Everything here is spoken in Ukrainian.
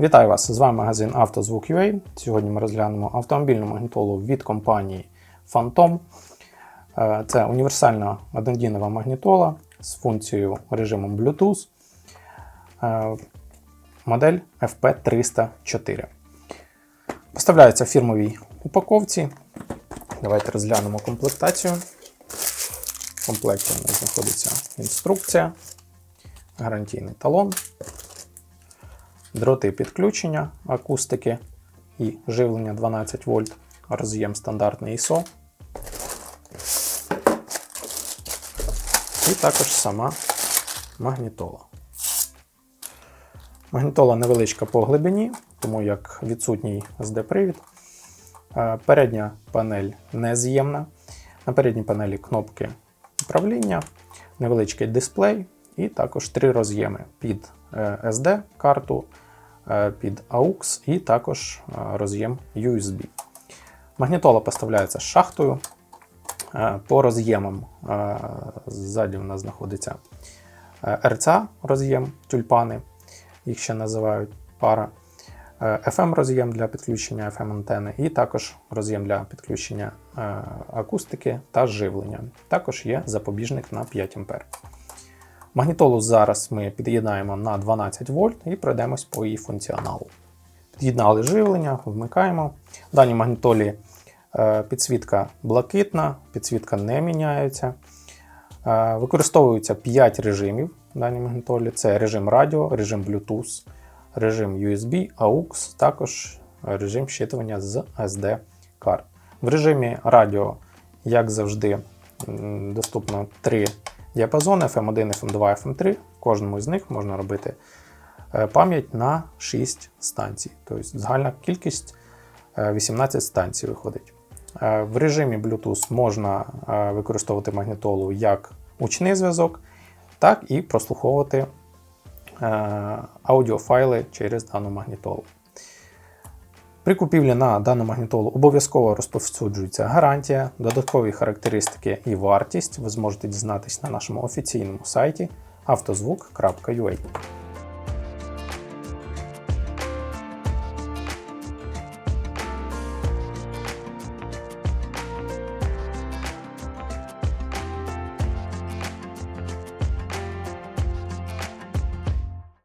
Вітаю вас! З вами магазин «Автозвук.UA». Сьогодні ми розглянемо автомобільну магнітолу від компанії Phantom. Е, Це універсальна однодінова магнітола з функцією режимом Bluetooth. Е, Модель FP304. Поставляється в фірмовій упаковці. Давайте розглянемо комплектацію. В комплекті у нас знаходиться інструкція, гарантійний талон дроти підключення акустики і живлення 12 вольт, роз'єм стандартний ISO. І також сама магнітола. Магнітола невеличка по глибині, тому як відсутній SD-привід. Е, Передня панель нез'ємна. На передній панелі кнопки управління, невеличкий дисплей і також три роз'єми під е, SD-карту, під AUX і також е, роз'єм USB. Магнітола поставляється з шахтою. Е, По роз'ємам е, ззаді у нас знаходиться е, RCA роз'єм тюльпани, їх ще називають пара. FM роз'єм для підключення FM антени і також роз'єм для підключення е, акустики та живлення. Також є запобіжник на 5 А. Магнітолу зараз ми під'єднаємо на 12 вольт і пройдемось по її функціоналу. Під'єднали живлення, вмикаємо. В даній магнітолі е, підсвітка блакитна, підсвітка не міняється. Е, Використовується 5 режимів в даній магнітолі: це режим радіо, режим Bluetooth, режим USB, AUX, також режим щитування з SD карт. В режимі радіо, як завжди, доступно 3 діапазони FM1, FM2, FM3. В кожному з них можна робити е, пам'ять на 6 станцій. Тобто загальна кількість е, 18 станцій виходить. Е, В режимі Bluetooth можна е, використовувати магнітолу як учний зв'язок, так і прослуховувати е, аудіофайли через дану магнітолу. При купівлі на дану магнітолу обов'язково розповсюджується гарантія, додаткові характеристики і вартість ви зможете дізнатись на нашому офіційному сайті автозвук.ua.